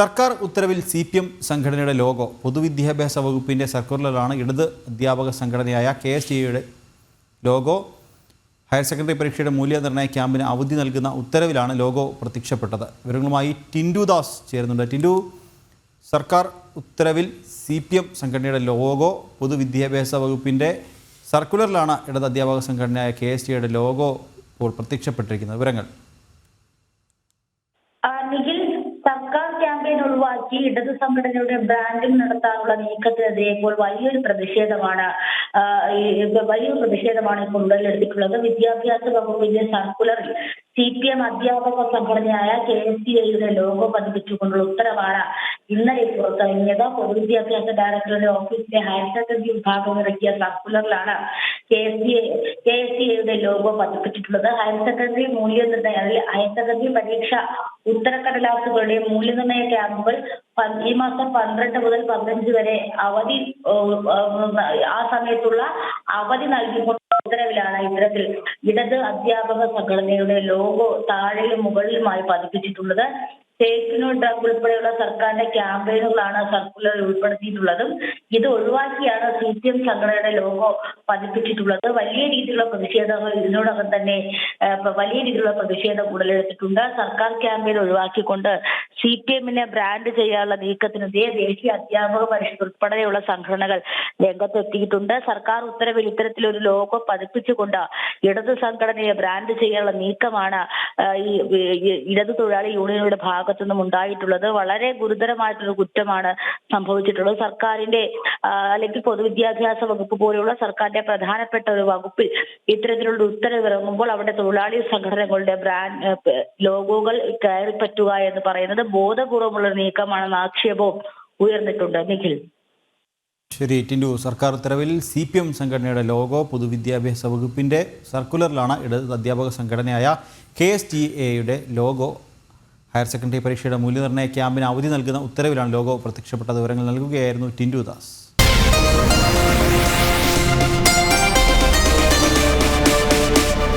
സർക്കാർ ഉത്തരവിൽ C P M സംഘടനയുടെ ലോഗോ പൊതുവിദ്യാഭ്യാസ വകുപ്പിന്റെ സർക്കുലറിലാണ് ഇടത് അധ്യാപക സംഘടനയായ കെ എസ് ടിയുടെ ലോഗോ. ഹയർ സെക്കൻഡറി പരീക്ഷയുടെ മൂല്യനിർണയ ക്യാമ്പിന് അവധി നൽകുന്ന ഉത്തരവിലാണ് ലോഗോ പ്രത്യക്ഷപ്പെട്ടത്. വിവരങ്ങളുമായി ടിൻഡു ദാസ് ചേരുന്നുണ്ട്. ടിൻഡു സർക്കാർ ഉത്തരവിൽ സി പി എം സംഘടനയുടെ ലോഗോ പൊതുവിദ്യാഭ്യാസ വകുപ്പിന്റെ സർക്കുലറിലാണ് ഇടത് അധ്യാപക സംഘടനയായ കെ എസ് ടിയുടെ ലോഗോ ഇപ്പോൾ പ്രത്യക്ഷപ്പെട്ടിരിക്കുന്നത്. വിവരങ്ങൾ ആ, നിഖിൽ സർക്കാർ ക്യാമ്പയിൻ ഒഴിവാക്കി ഇടത് സംഘടനയുടെ ബ്രാൻഡിംഗ് നടത്താനുള്ള നീക്കത്തിനെതിരെ ഇപ്പോൾ വലിയൊരു പ്രതിഷേധമാണ് വലിയൊരു പ്രതിഷേധമാണ് ഇപ്പോൾ ഉടലെടുത്തിട്ടുള്ളത് വിദ്യാഭ്യാസ വകുപ്പിന്റെ സർക്കുലറിൽ സി പി എം അധ്യാപക സംഘടനയായ കെ എസ് സി ഐയുടെ ലോഗോ പതിപ്പിച്ചുകൊണ്ടുള്ള ഉത്തരവാണ് ഇന്നലെ പുറത്തിറങ്ങിയത്. പൊതുവിദ്യാഭ്യാസ ഡയറക്ടറുടെ ഓഫീസിലെ ഹയർ സെക്കൻഡറി വിഭാഗം ഇറക്കിയ സർക്കുലറിലാണ് K S C K S C എയുടെ ലോഗോ പതിപ്പിച്ചിട്ടുള്ളത്. ഹയർ സെക്കൻഡറി മൂല്യനിർണയ ഹയർ സെക്കൻഡറി പരീക്ഷ ഉത്തരക്കടലാസുകളുടെ മൂല്യനിർണയ ക്യാമ്പുകൾ ഈ മാസം പന്ത്രണ്ട് മുതൽ പതിനഞ്ച് വരെ അവധി ആ സമയത്തുള്ള അവധി നൽകിക്കൊണ്ട് ഉത്തരവിലാണ് ഇത്തരത്തിൽ ഇടത് അധ്യാപക സംഘടനയുടെ ലോഗോ താഴെയും മുകളിലുമായി പതിപ്പിച്ചിട്ടുള്ളത്. ഡ്രഗ് ഉൾപ്പെടെയുള്ള സർക്കാരിന്റെ ക്യാമ്പയിനുകളാണ് സർക്കുലർ ഉൾപ്പെടുത്തിയിട്ടുള്ളതും. ഇത് ഒഴിവാക്കിയാണ് സി പി എം സംഘടനയുടെ ലോഗോ പതിപ്പിച്ചിട്ടുള്ളത്. വലിയ രീതിയിലുള്ള പ്രതിഷേധങ്ങൾ ഇതിനോടകം തന്നെ വലിയ രീതിയിലുള്ള പ്രതിഷേധം ഉടലെടുത്തിട്ടുണ്ട്. സർക്കാർ ക്യാമ്പയിൻ ഒഴിവാക്കിക്കൊണ്ട് സി പി എമ്മിനെ ബ്രാൻഡ് ചെയ്യാനുള്ള നീക്കത്തിനെതിരെ ദേശീയ അധ്യാപക പരിഷത്ത് ഉൾപ്പെടെയുള്ള സംഘടനകൾ രംഗത്തെത്തിയിട്ടുണ്ട്. സർക്കാർ ഉത്തരവിൽ ഇത്തരത്തിലൊരു ലോഗോ പതിപ്പിച്ചുകൊണ്ട് ഇടതു സംഘടനയെ ബ്രാൻഡ് ചെയ്യാനുള്ള നീക്കമാണ് ഈ ഇടതു തൊഴിലാളി യൂണിയനുകളുടെ ഭാഗത്തു നിന്നും ഉണ്ടായിട്ടുള്ളത് വളരെ ഗുരുതരമായിട്ടുള്ള കുറ്റമാണ് സംഭവിച്ചിട്ടുള്ളത്. സർക്കാരിന്റെ അല്ലെങ്കിൽ പൊതുവിദ്യാഭ്യാസ വകുപ്പ് പോലെയുള്ള സർക്കാരിന്റെ പ്രധാനപ്പെട്ട ഒരു വകുപ്പിൽ ഇത്തരത്തിലുള്ള ഉത്തരവ് ഇറങ്ങുമ്പോൾ അവിടെ തൊഴിലാളി സംഘടനകളുടെ ബ്രാൻഡ് ലോഗോകൾ കയറി പറ്റുക എന്ന് പറയുന്നത് ബോധപൂർവമുള്ള നീക്കമാണെന്ന ആക്ഷേപവും ഉയർന്നിട്ടുണ്ട്. നിഖിൽ. ശരി ടിൻഡു. സർക്കാർ ഉത്തരവിൽ സി പി എം സംഘടനയുടെ ലോഗോ പൊതുവിദ്യാഭ്യാസ വകുപ്പിന്റെ സർക്കുലറിലാണ് ഇടത് അധ്യാപക സംഘടനയായ കെ എസ് ടി എയുടെ ലോഗോ ഹയർ സെക്കൻഡറി പരീക്ഷയുടെ മൂല്യനിർണയ ക്യാമ്പിന് അവധി നൽകുന്ന ഉത്തരവിലാണ് ലോഗോ പ്രത്യക്ഷപ്പെട്ട വിവരങ്ങൾ നൽകുകയായിരുന്നു ടിൻഡു ദാസ്.